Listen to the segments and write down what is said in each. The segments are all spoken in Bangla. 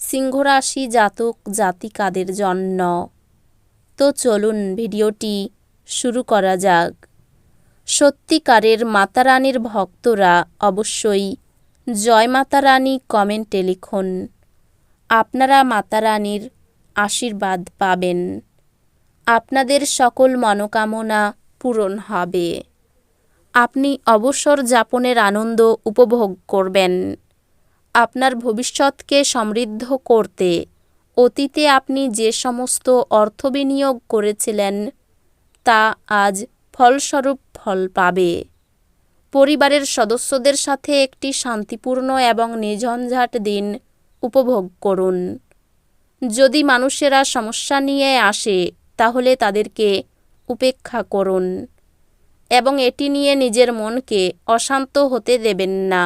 সিংহরাশি জাতক জাতিকাদের জন্য। তো চলুন ভিডিওটি শুরু করা যাক। সত্যিকারের মাতারানীর ভক্তরা অবশ্যই জয় মাতারানী কমেন্টে লিখুন। আপনারা মাতারানীর আশীর্বাদ পাবেন। আপনাদের সকল মনোকামনা পূরণ হবে। আপনি অবসর যাপনের আনন্দ উপভোগ করবেন। আপনার ভবিষ্যৎকে সমৃদ্ধ করতে। অতীতে আপনি যে সমস্ত অর্থ বিনিয়োগ করেছিলেন, তা আজ ফলস্বরূপ ফল পাবে। পরিবারের সদস্যদের সাথে একটি শান্তিপূর্ণ এবং নিঝঞ্ঝাট দিন উপভোগ করুন। যদি মানুষেরা সমস্যা নিয়ে আসে, তাহলে তাদেরকে উপেক্ষা করুন এবং এটি নিয়ে নিজের মনকে অশান্ত হতে দেবেন না।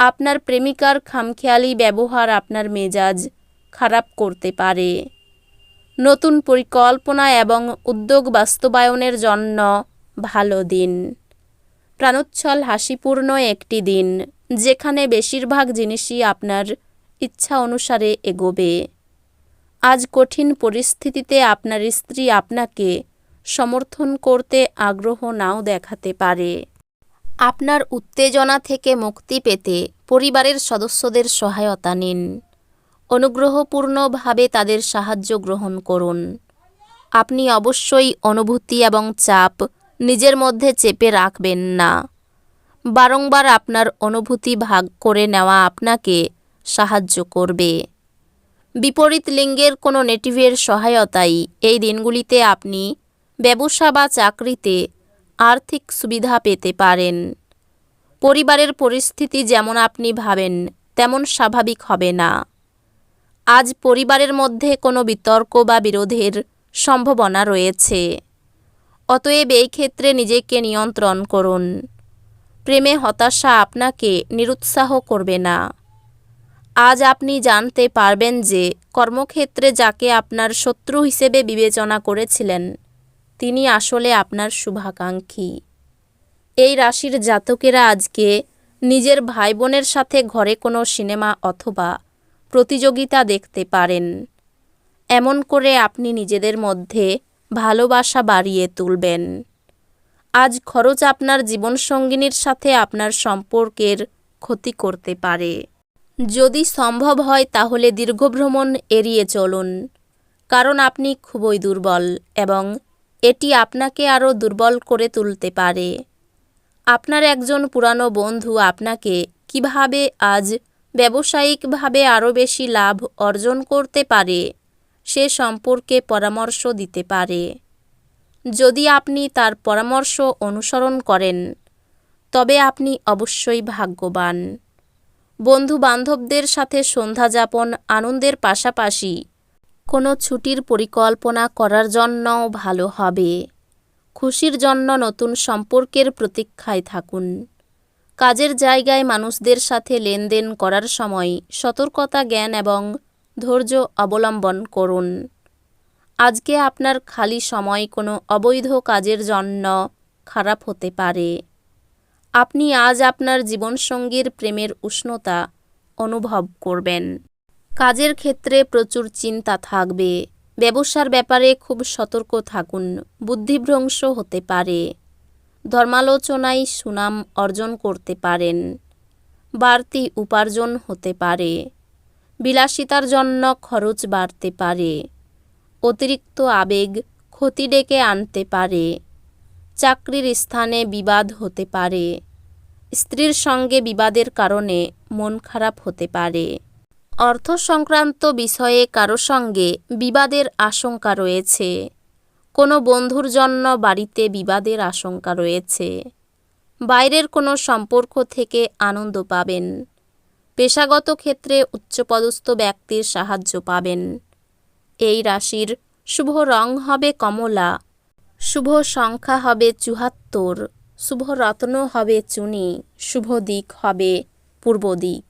আপনার প্রেমিকার খামখেয়ালি ব্যবহার আপনার মেজাজ খারাপ করতে পারে। নতুন পরিকল্পনা এবং উদ্যোগ বাস্তবায়নের জন্য ভালো দিন। প্রাণোচ্ছল, হাসিপূর্ণ একটি দিন, যেখানে বেশিরভাগ জিনিসই আপনার ইচ্ছা অনুসারে এগোবে। আজ কঠিন পরিস্থিতিতে আপনার স্ত্রী আপনাকে সমর্থন করতে আগ্রহ নাও দেখাতে পারে। আপনার উত্তেজনা থেকে মুক্তি পেতে পরিবারের সদস্যদের সহায়তা নিন। অনুগ্রহপূর্ণভাবে তাদের সাহায্য গ্রহণ করুন। আপনি অবশ্যই অনুভূতি এবং চাপ নিজের মধ্যে চেপে রাখবেন না। বারংবার আপনার অনুভূতি ভাগ করে নেওয়া আপনাকে সাহায্য করবে। বিপরীত লিঙ্গের কোনো নেটিভের সহায়তাই এই দিনগুলিতে আপনি ব্যবসা বা চাকরিতে আর্থিক সুবিধা পেতে পারেন। পরিবারের পরিস্থিতি যেমন আপনি ভাবেন, তেমন স্বাভাবিক হবে না। আজ পরিবারের মধ্যে কোনো বিতর্ক বা বিরোধের সম্ভাবনা রয়েছে। অতএব এই ক্ষেত্রে নিজেকে নিয়ন্ত্রণ করুন। প্রেমে হতাশা আপনাকে নিরুৎসাহ করবে না। আজ আপনি জানতে পারবেন যে কর্মক্ষেত্রে যাকে আপনার শত্রু হিসেবে বিবেচনা করেছিলেন তিনি আসলে আপনার শুভাকাঙ্ক্ষী। এই রাশির জাতকেরা আজকে নিজের ভাই বোনের সাথে ঘরে কোনো সিনেমা অথবা প্রতিযোগিতা দেখতে পারেন। এমন করে আপনি নিজেদের মধ্যে ভালোবাসা বাড়িয়ে তুলবেন। আজ খরচ আপনার জীবনসঙ্গিনীর সাথে আপনার সম্পর্কের ক্ষতি করতে পারে। যদি সম্ভব হয় তাহলে দীর্ঘভ্রমণ এড়িয়ে চলুন, কারণ আপনি খুবই দুর্বল এবং এটি আপনাকে আরও দুর্বল করে তুলতে পারে। আপনার একজন পুরানো বন্ধু আপনাকে কীভাবে আজ ব্যবসায়িকভাবে আরও বেশি লাভ অর্জন করতে পারে, সে সম্পর্কে পরামর্শ দিতে পারে। যদি আপনি তার পরামর্শ অনুসরণ করেন, তবে আপনি অবশ্যই ভাগ্যবান। বন্ধু বান্ধবদের সাথে সন্ধ্যা যাপন আনন্দের পাশাপাশি কোনো ছুটির পরিকল্পনা করার জন্যও ভালো হবে। খুশির জন্য নতুন সম্পর্কের প্রতীক্ষায় থাকুন। কাজের জায়গায় মানুষদের সাথে লেনদেন করার সময় সতর্কতা, জ্ঞান এবং ধৈর্য অবলম্বন করুন। আজকে আপনার খালি সময় কোনো অবৈধ কাজের জন্য খারাপ হতে পারে। আপনি আজ আপনার জীবনসঙ্গীর প্রেমের উষ্ণতা অনুভব করবেন। কাজের ক্ষেত্রে প্রচুর চিন্তা থাকবে। ব্যবসার ব্যাপারে খুব সতর্ক থাকুন, বুদ্ধিভ্রংশ হতে পারে। ধর্মালোচনায় সুনাম অর্জন করতে পারেন, বাড়তি উপার্জন হতে পারে, বিলাসিতার জন্য খরচ বাড়তে পারে, অতিরিক্ত আবেগ ক্ষতি ডেকে আনতে পারে, চাকরির স্থানে বিবাদ হতে পারে, স্ত্রীর সঙ্গে বিবাদের কারণে মন খারাপ হতে পারে। অর্থ সংক্রান্ত বিষয়ে কারও সঙ্গে বিবাদের আশঙ্কা রয়েছে। কোনো বন্ধুর জন্য বাড়িতে বিবাদের আশঙ্কা রয়েছে। বাইরের কোনো সম্পর্ক থেকে আনন্দ পাবেন। পেশাগত ক্ষেত্রে উচ্চপদস্থ ব্যক্তির সাহায্য পাবেন। এই রাশির শুভ রং হবে কমলা, শুভ সংখ্যা হবে চুহাত্তর শুভ রত্ন হবে চুনি, শুভ দিক হবে পূর্ব দিক।